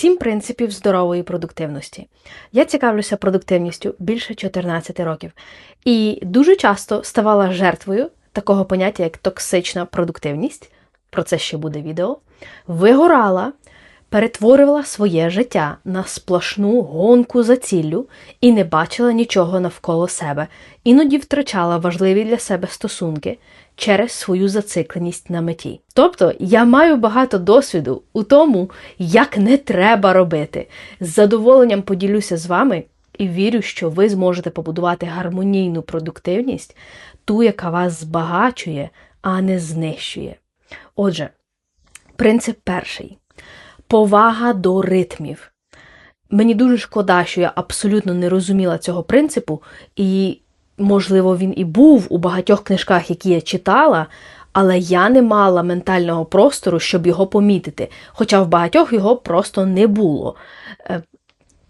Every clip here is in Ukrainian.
Сім принципів здорової продуктивності. Я цікавлюся продуктивністю більше 14 років і дуже часто ставала жертвою такого поняття, як токсична продуктивність. Про це ще буде відео. Вигорала, перетворювала своє життя на сплошну гонку за ціллю і не бачила нічого навколо себе, іноді втрачала важливі для себе стосунки через свою зацикленість на меті. Тобто я маю багато досвіду у тому, як не треба робити. З задоволенням поділюся з вами і вірю, що ви зможете побудувати гармонійну продуктивність, ту, яка вас збагачує, а не знищує. Отже, принцип перший повага до ритмів. Мені дуже шкода, що я абсолютно не розуміла цього принципу, і, можливо, він і був у багатьох книжках, які я читала, але я не мала ментального простору, щоб його помітити, хоча в багатьох його просто не було. Е,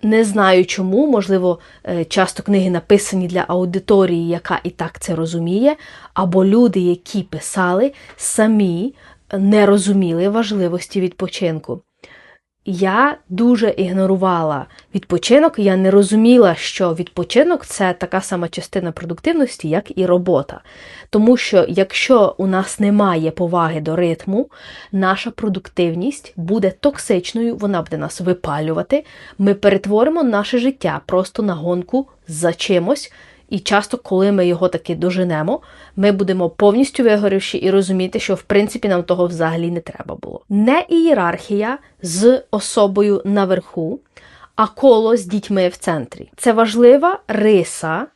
не знаю чому, можливо, е, часто книги написані для аудиторії, яка і так це розуміє, або люди, які писали, самі не розуміли важливості відпочинку я дуже ігнорувала відпочинок, я не розуміла, що відпочинок це така сама частина продуктивності, як і робота. Тому що якщо у нас немає поваги до ритму, наша продуктивність буде токсичною, вона буде нас випалювати, ми перетворимо наше життя просто на гонку за чимось. І часто, коли ми його таки доженемо, ми будемо повністю вигорівші і розуміти, що в принципі нам того взагалі не треба було. Не ієрархія з особою наверху, а коло з дітьми в центрі. Це важлива риса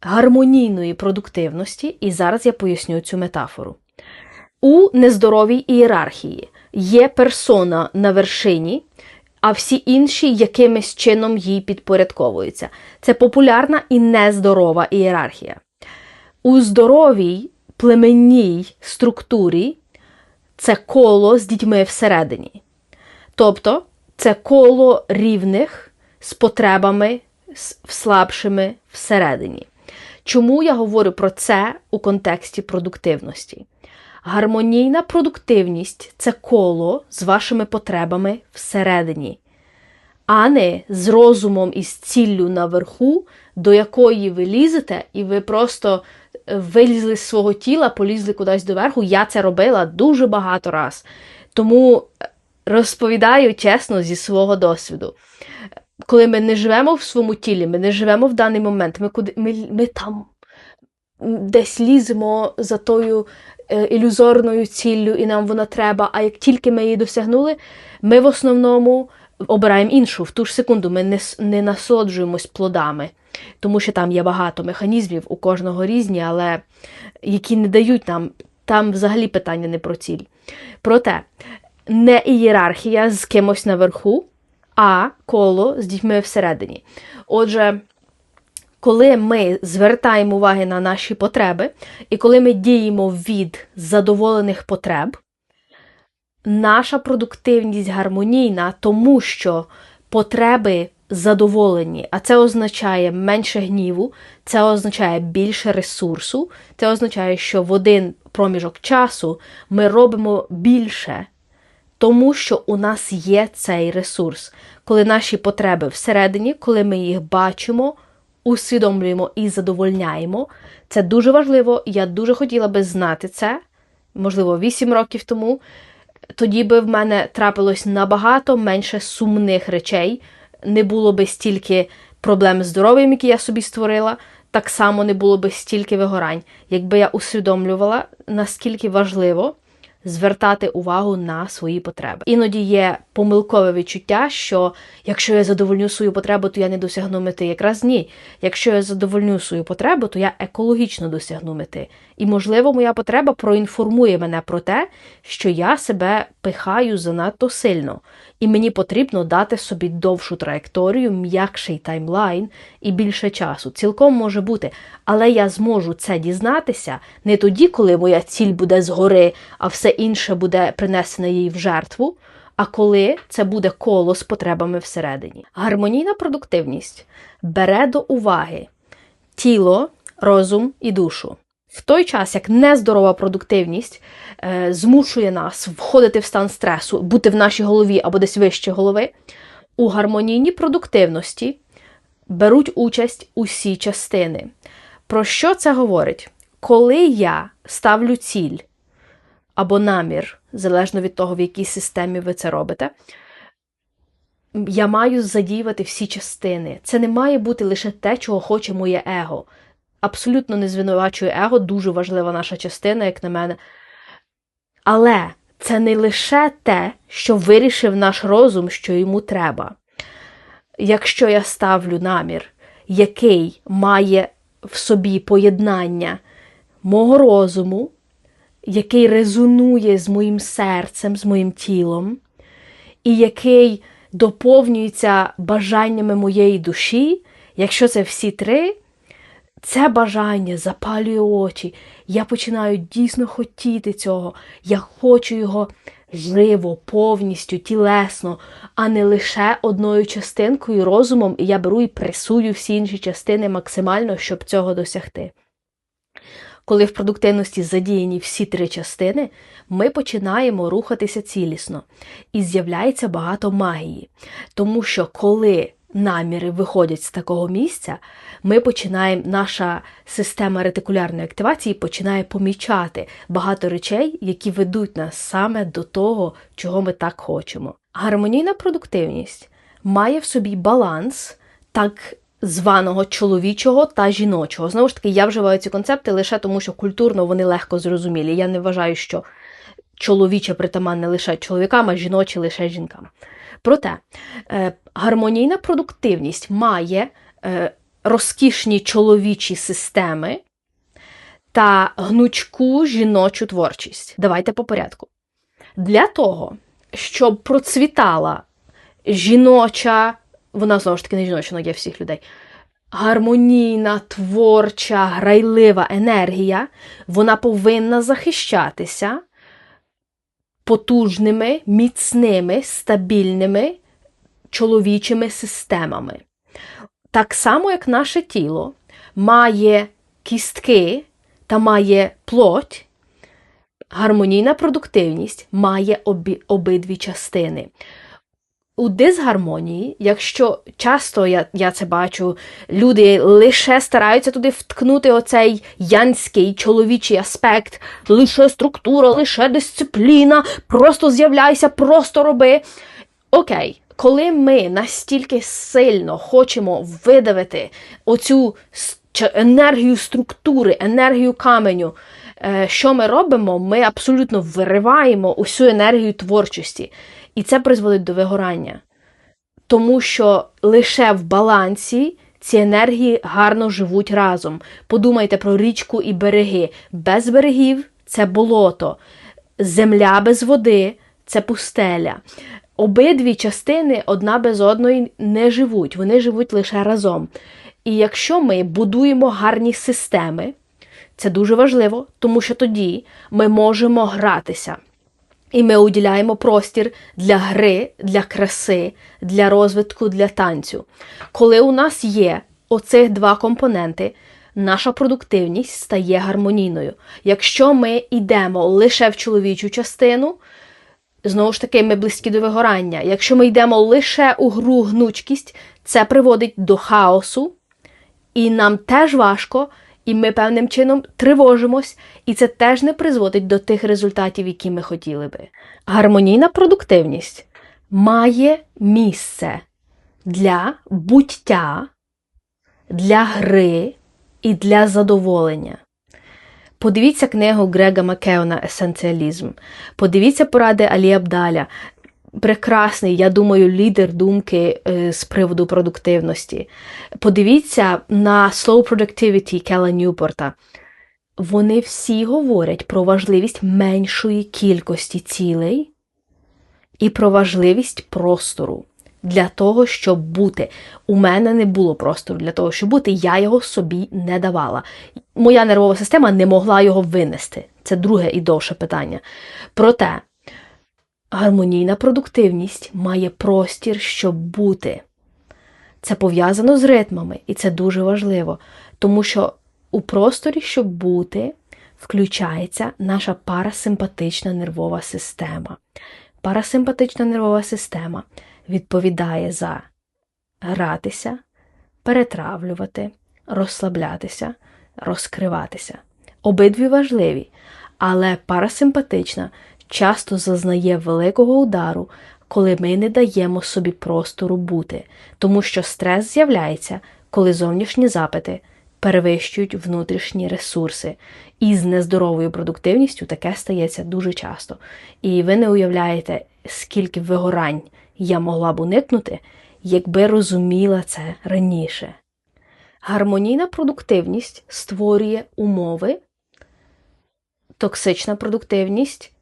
гармонійної продуктивності, і зараз я поясню цю метафору. У нездоровій ієрархії є персона на вершині, а всі інші якимось чином їй підпорядковуються. Це популярна і нездорова ієрархія. У здоровій племенній структурі це коло з дітьми всередині. Тобто це коло рівних з потребами слабшими всередині. Чому я говорю про це у контексті продуктивності? Гармонійна продуктивність це коло з вашими потребами всередині, а не з розумом і з ціллю наверху, до якої ви лізете, і ви просто е, вилізли з свого тіла, полізли кудись доверху. Я це робила дуже багато раз. Тому е, розповідаю чесно зі свого досвіду. Коли ми не живемо в своєму тілі, ми не живемо в даний момент, ми куди ми, ми там десь ліземо за тою ілюзорною ціллю, і нам вона треба. А як тільки ми її досягнули, ми в основному обираємо іншу. В ту ж секунду ми не, не насолоджуємось плодами, тому що там є багато механізмів, у кожного різні, але які не дають нам. Там взагалі питання не про ціль. Проте не ієрархія з кимось наверху, а коло з дітьми всередині. Отже, коли ми звертаємо уваги на наші потреби, і коли ми діємо від задоволених потреб, наша продуктивність гармонійна, тому що потреби задоволені, а це означає менше гніву, це означає більше ресурсу, це означає, що в один проміжок часу ми робимо більше. Тому що у нас є цей ресурс, коли наші потреби всередині, коли ми їх бачимо усвідомлюємо і задовольняємо. Це дуже важливо. Я дуже хотіла би знати це, можливо, 8 років тому. Тоді би в мене трапилось набагато менше сумних речей, не було би стільки проблем з здоров'ям, які я собі створила. Так само не було би стільки вигорань, якби я усвідомлювала, наскільки важливо звертати увагу на свої потреби. Іноді є помилкове відчуття, що якщо я задовольню свою потребу, то я не досягну мети. Якраз ні. Якщо я задовольню свою потребу, то я екологічно досягну мети. І, можливо, моя потреба проінформує мене про те, що я себе пихаю занадто сильно, і мені потрібно дати собі довшу траєкторію, м'якший таймлайн і більше часу. Цілком може бути. Але я зможу це дізнатися не тоді, коли моя ціль буде згори, а все інше буде принесене їй в жертву. А коли це буде коло з потребами всередині. Гармонійна продуктивність бере до уваги тіло, розум і душу. В той час, як нездорова продуктивність е, змушує нас входити в стан стресу, бути в нашій голові або десь вище голови, у гармонійній продуктивності беруть участь усі частини. Про що це говорить? Коли я ставлю ціль або намір, залежно від того, в якій системі ви це робите, я маю задіювати всі частини. Це не має бути лише те, чого хоче моє его. Абсолютно не звинувачує его, дуже важлива наша частина, як на мене. Але це не лише те, що вирішив наш розум, що йому треба. Якщо я ставлю намір, який має в собі поєднання мого розуму, який резонує з моїм серцем, з моїм тілом, і який доповнюється бажаннями моєї душі, якщо це всі три, це бажання запалює очі. Я починаю дійсно хотіти цього. Я хочу його живо, повністю, тілесно, а не лише одною частинкою розумом, і я беру і пресую всі інші частини максимально, щоб цього досягти. Коли в продуктивності задіяні всі три частини, ми починаємо рухатися цілісно і з'являється багато магії. Тому що коли наміри виходять з такого місця, ми починаємо, наша система ретикулярної активації починає помічати багато речей, які ведуть нас саме до того, чого ми так хочемо. Гармонійна продуктивність має в собі баланс так званого чоловічого та жіночого. Знову ж таки, я вживаю ці концепти лише тому, що культурно вони легко зрозумілі. Я не вважаю, що чоловіче притаманне лише чоловікам, а жіноче лише жінкам. Проте е, гармонійна продуктивність має е, розкішні чоловічі системи та гнучку жіночу творчість. Давайте по порядку. Для того, щоб процвітала жіноча, вона знову ж таки не жіноча, є всіх людей. Гармонійна, творча, грайлива енергія, вона повинна захищатися потужними, міцними, стабільними чоловічими системами. Так само, як наше тіло має кістки та має плоть, гармонійна продуктивність має обі, обидві частини. У дисгармонії, якщо часто я я це бачу, люди лише стараються туди вткнути оцей янський чоловічий аспект, лише структура, лише дисципліна, просто з'являйся, просто роби. Окей, коли ми настільки сильно хочемо видавити оцю енергію структури, енергію каменю, е, що ми робимо? Ми абсолютно вириваємо усю енергію творчості. І це призводить до вигорання. Тому що лише в балансі ці енергії гарно живуть разом. Подумайте про річку і береги. Без берегів це болото, земля без води це пустеля. Обидві частини одна без одної не живуть, вони живуть лише разом. І якщо ми будуємо гарні системи, це дуже важливо, тому що тоді ми можемо гратися. І ми уділяємо простір для гри, для краси, для розвитку, для танцю. Коли у нас є оцих два компоненти, наша продуктивність стає гармонійною. Якщо ми йдемо лише в чоловічу частину, знову ж таки, ми близькі до вигорання. Якщо ми йдемо лише у гру гнучкість, це приводить до хаосу, і нам теж важко і ми певним чином тривожимось, і це теж не призводить до тих результатів, які ми хотіли би. Гармонійна продуктивність має місце для буття, для гри і для задоволення. Подивіться книгу Грега Макеона Есенціалізм. Подивіться поради Алі Абдаля прекрасний, я думаю, лідер думки е, з приводу продуктивності. Подивіться на Slow Productivity Кела Ньюпорта. Вони всі говорять про важливість меншої кількості цілей і про важливість простору для того, щоб бути. У мене не було простору для того, щоб бути, я його собі не давала. Моя нервова система не могла його винести. Це друге і довше питання. Проте Гармонійна продуктивність має простір, щоб бути. Це пов'язано з ритмами, і це дуже важливо, тому що у просторі, щоб бути, включається наша парасимпатична нервова система. Парасимпатична нервова система відповідає за гратися, перетравлювати, розслаблятися, розкриватися. Обидві важливі, але парасимпатична часто зазнає великого удару, коли ми не даємо собі простору бути, тому що стрес з'являється, коли зовнішні запити перевищують внутрішні ресурси. І з нездоровою продуктивністю таке стається дуже часто. І ви не уявляєте, скільки вигорань я могла б уникнути, якби розуміла це раніше. Гармонійна продуктивність створює умови, токсична продуктивність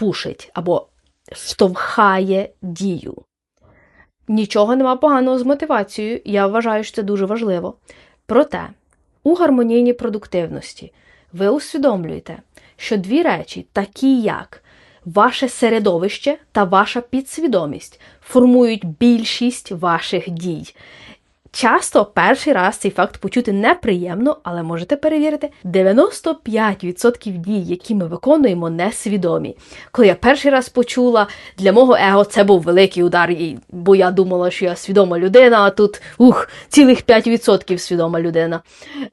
пушить або штовхає дію. Нічого нема поганого з мотивацією, я вважаю, що це дуже важливо. Проте, у гармонійній продуктивності ви усвідомлюєте, що дві речі, такі як ваше середовище та ваша підсвідомість, формують більшість ваших дій. Часто перший раз цей факт почути неприємно, але можете перевірити, 95% дій, які ми виконуємо, несвідомі. Коли я перший раз почула, для мого его це був великий удар, бо я думала, що я свідома людина, а тут ух, цілих 5% свідома людина.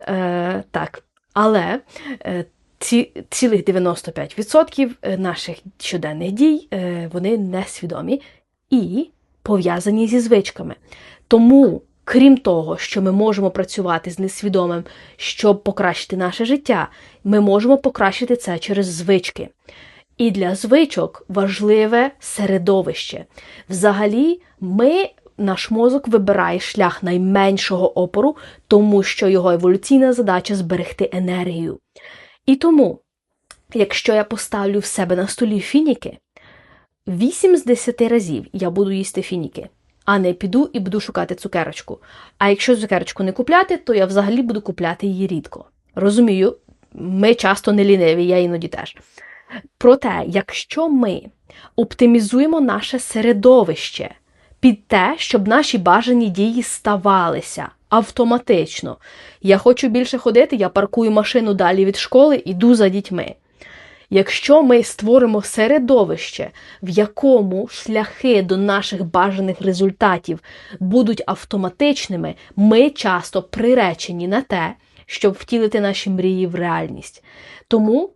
Е, Так, але е, ці, цілих 95% е, наших щоденних дій е, вони несвідомі і пов'язані зі звичками. Тому. Крім того, що ми можемо працювати з несвідомим, щоб покращити наше життя, ми можемо покращити це через звички. І для звичок важливе середовище. Взагалі, ми, наш мозок вибирає шлях найменшого опору, тому що його еволюційна задача зберегти енергію. І тому, якщо я поставлю в себе на столі фініки, 8 з 10 разів я буду їсти фініки а не піду і буду шукати цукерочку. А якщо цукерочку не купляти, то я взагалі буду купляти її рідко. Розумію, ми часто не ліниві, я іноді теж. Проте, якщо ми оптимізуємо наше середовище під те, щоб наші бажані дії ставалися автоматично. Я хочу більше ходити, я паркую машину далі від школи, іду за дітьми. Якщо ми створимо середовище, в якому шляхи до наших бажаних результатів будуть автоматичними, ми часто приречені на те, щоб втілити наші мрії в реальність. Тому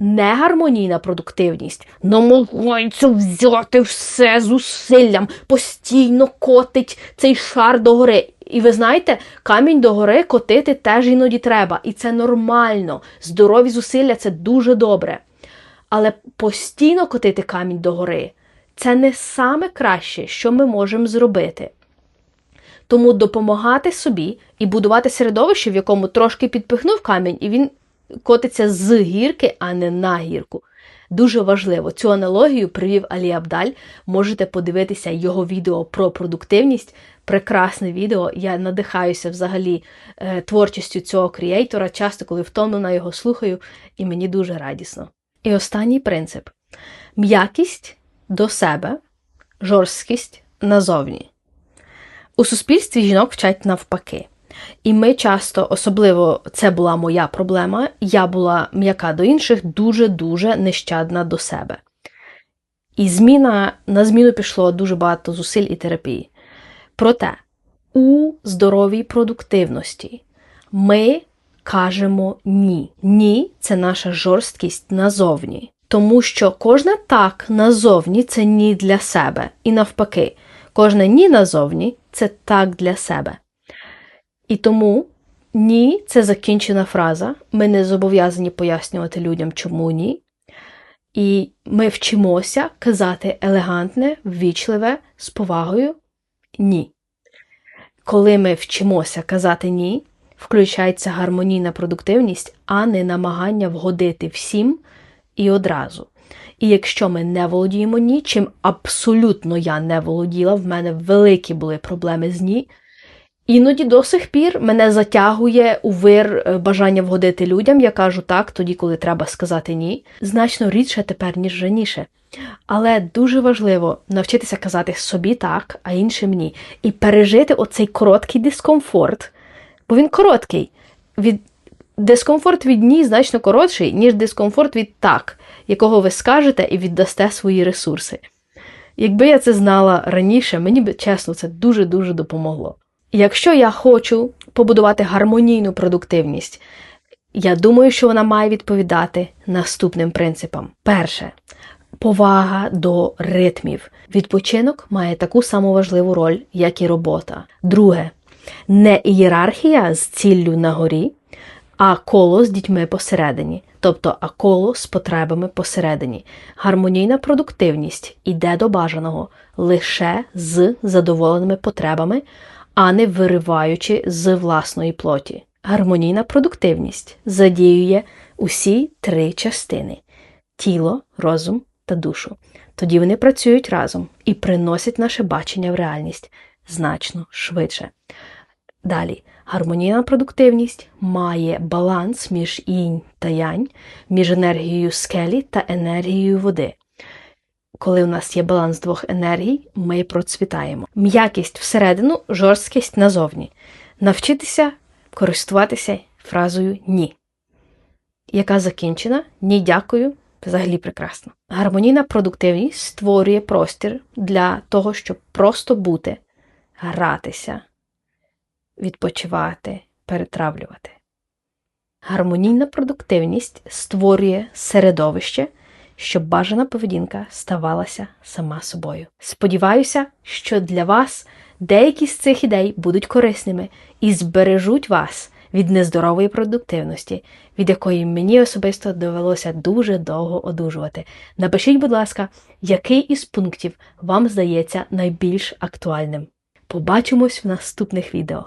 негармонійна продуктивність намагається взяти все зусиллям, постійно котить цей шар догори. І ви знаєте, камінь догори котити теж іноді треба. І це нормально. Здорові зусилля це дуже добре. Але постійно котити камінь догори це не саме краще, що ми можемо зробити. Тому допомагати собі і будувати середовище, в якому трошки підпихнув камінь, і він котиться з гірки, а не на гірку. Дуже важливо, цю аналогію привів Алі Абдаль. Можете подивитися його відео про продуктивність. Прекрасне відео. Я надихаюся взагалі е, творчістю цього кріейтора, часто, коли втомлена його слухаю, і мені дуже радісно. І останній принцип: м'якість до себе, жорсткість назовні. У суспільстві жінок вчать навпаки. І ми часто, особливо це була моя проблема, я була м'яка до інших, дуже-дуже нещадна до себе. І зміна на зміну пішло дуже багато зусиль і терапії. Проте у здоровій продуктивності ми кажемо ні. Ні це наша жорсткість назовні. Тому що кожне так назовні це ні для себе. І навпаки, кожне ні назовні це так для себе. І тому ні це закінчена фраза. Ми не зобов'язані пояснювати людям, чому ні. І ми вчимося казати елегантне, ввічливе, з повагою ні. Коли ми вчимося казати ні, включається гармонійна продуктивність, а не намагання вгодити всім і одразу. І якщо ми не володіємо ні, чим абсолютно я не володіла, в мене великі були проблеми з ні, Іноді до сих пір мене затягує у вир е, бажання вгодити людям. Я кажу так, тоді, коли треба сказати ні. Значно рідше тепер, ніж раніше. Але дуже важливо навчитися казати собі так, а іншим ні. І пережити оцей короткий дискомфорт, бо він короткий, від Дискомфорт від ні значно коротший, ніж дискомфорт від так, якого ви скажете і віддасте свої ресурси. Якби я це знала раніше, мені б чесно це дуже-дуже допомогло. Якщо я хочу побудувати гармонійну продуктивність, я думаю, що вона має відповідати наступним принципам. Перше повага до ритмів. Відпочинок має таку саму важливу роль, як і робота. Друге не ієрархія з ціллю на горі, а коло з дітьми посередині, тобто а коло з потребами посередині. Гармонійна продуктивність іде до бажаного лише з задоволеними потребами, а не вириваючи з власної плоті. Гармонійна продуктивність задіює усі три частини тіло, розум та душу. Тоді вони працюють разом і приносять наше бачення в реальність значно швидше. Далі, гармонійна продуктивність має баланс між інь та янь, між енергією скелі та енергією води. Коли у нас є баланс двох енергій, ми процвітаємо. М'якість всередину, жорсткість назовні. Навчитися користуватися фразою ні, яка закінчена ні дякую, взагалі прекрасно. Гармонійна продуктивність створює простір для того, щоб просто бути, гратися, відпочивати, перетравлювати. Гармонійна продуктивність створює середовище, щоб бажана поведінка ставалася сама собою. Сподіваюся, що для вас деякі з цих ідей будуть корисними і збережуть вас від нездорової продуктивності, від якої мені особисто довелося дуже довго одужувати. Напишіть, будь ласка, який із пунктів вам здається найбільш актуальним. Побачимось в наступних відео.